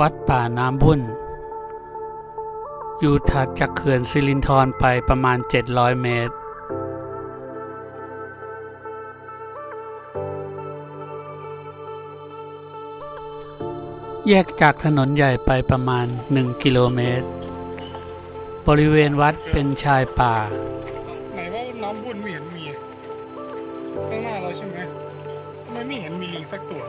วัดป่าน้ำบุ่นอยู่ถัดจากเขื่อนสิรินธรไปประมาณ 700 เมตร แยกจากถนนใหญ่ไปประมาณ 1 กิโลเมตร บริเวณวัดเป็นชายป่า ไหนว่าน้ำวนไม่เห็นมีข้างหน้าเราใช่ไหมทำไมไม่เห็นมีลิงสักตัว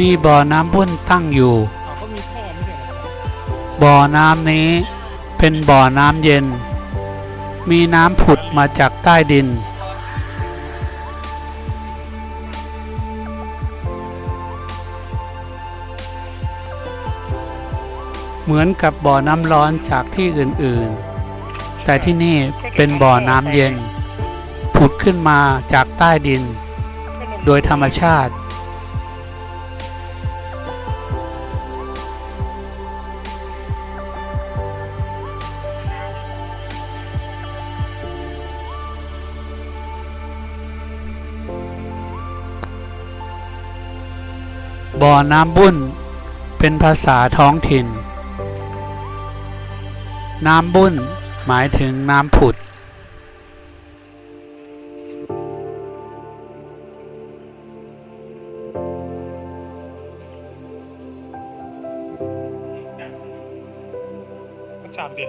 มีบ่อน้ำบุ่นตั้งอยู่ บ่อน้ำนี้เป็นบ่อน้ำเย็น มีน้ำผุดมาจากใต้ดิน เหมือนกับบ่อน้ำร้อนจากที่อื่นๆ แต่ที่นี่เป็นบ่อน้ำเย็น ผุดขึ้นมาจากใต้ดิน โดยธรรมชาติ บ่อน้ำบุ่นเป็นภาษาท้องถิ่น น้ำบุ่นหมายถึงน้ำผุดก็จับดิ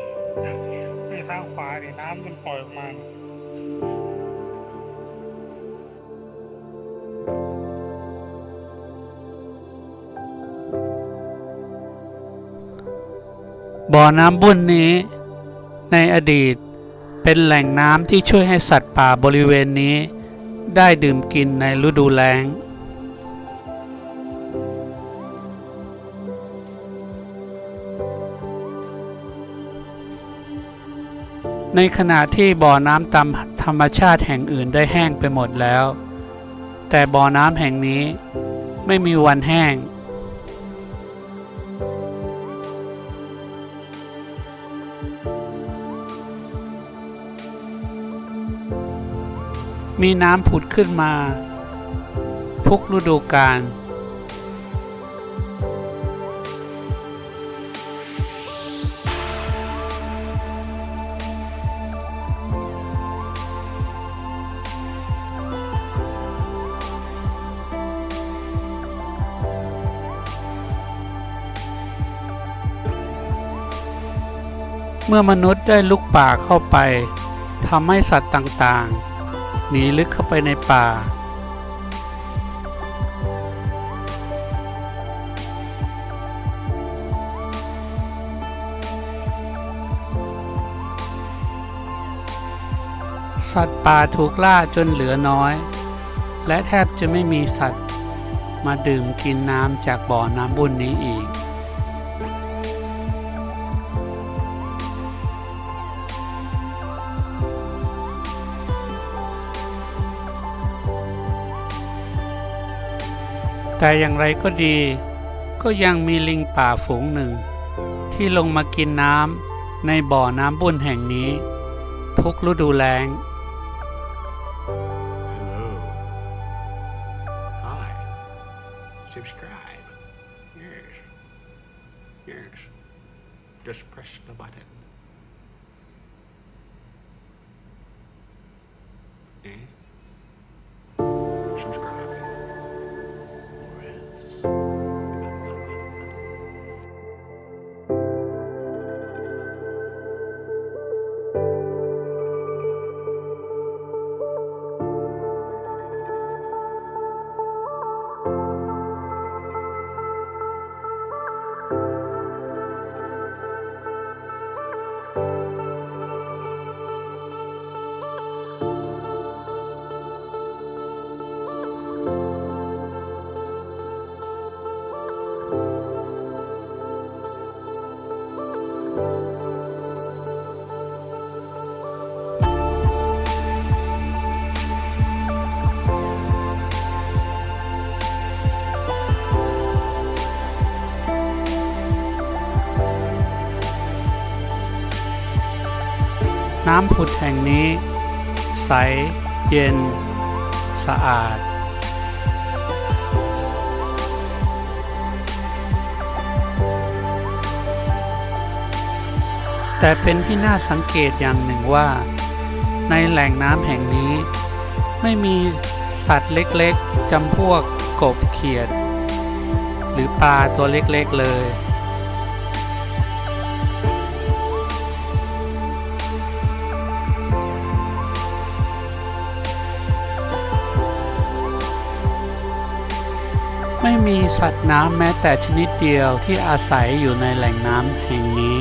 ในทางขวาเนี่ยน้ำมันปล่อยออกมา บ่อน้ำบุ่นนี้ ในอดีตเป็นแหล่งน้ำที่ช่วยให้สัตว์ป่าบริเวณนี้ ได้ดื่มกินในฤดูแล้ง ในขณะที่บ่อน้ำตามธรรมชาติแห่งอื่นได้แห้งไปหมดแล้ว แต่บ่อน้ำแห่งนี้ไม่มีวันแห้ง มีน้ำผุดขึ้นมา ทุกฤดูกาลเมื่อมนุษย์ได้ลุกป่าเข้าไปทำให้สัตว์ต่างๆ หนีลึกเข้าไปในป่า สัตว์ป่าถูกล่าจนเหลือน้อย และแทบจะไม่มีสัตว์ มาดื่มกินน้ำจากบ่อน้ำบุญนี้อีก แต่อย่างไรก็ดี ก็ยังมีลิงป่าฝูงหนึ่ง ที่ลงมากินน้ำในบ่อน้ำบุญแห่งนี้ ทุกฤดูแล้ง Subscribe. Yes. Yes. Just press the button. Eh? น้ำผุดแห่งนี้ ใส เย็น สะอาด แต่เป็นที่น่าสังเกตอย่างหนึ่งว่า ในแหล่งน้ำแห่งนี้ ไม่มีสัตว์เล็กๆจำพวกกบเขียด หรือปลาตัวเล็กๆเลย ไม่มีสัตว์น้ำแม้แต่ชนิดเดียวที่อาศัยอยู่ในแหล่งน้ำแห่งนี้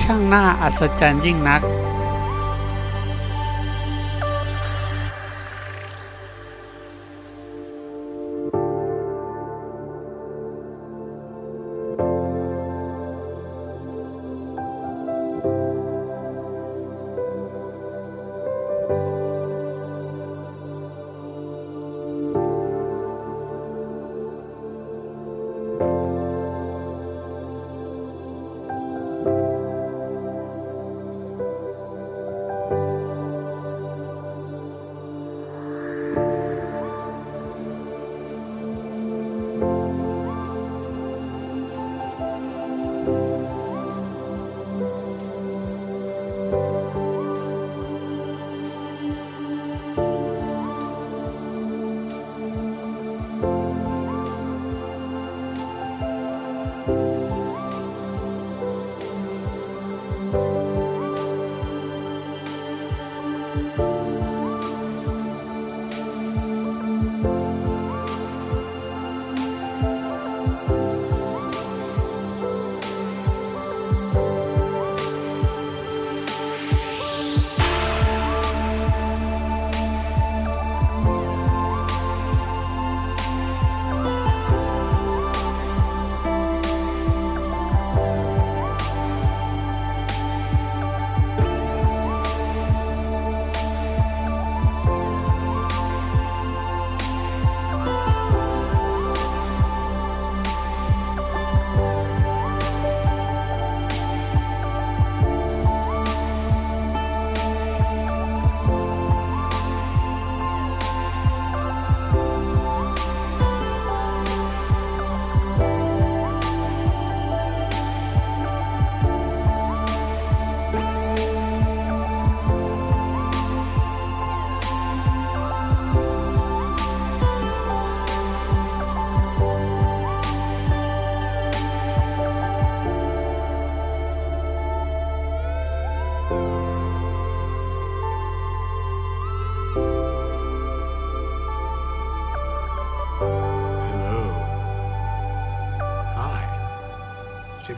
ช่างน่าอัศจรรย์ยิ่งนัก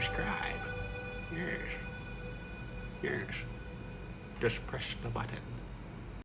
Subscribe. Yes. Yes. Just press the button.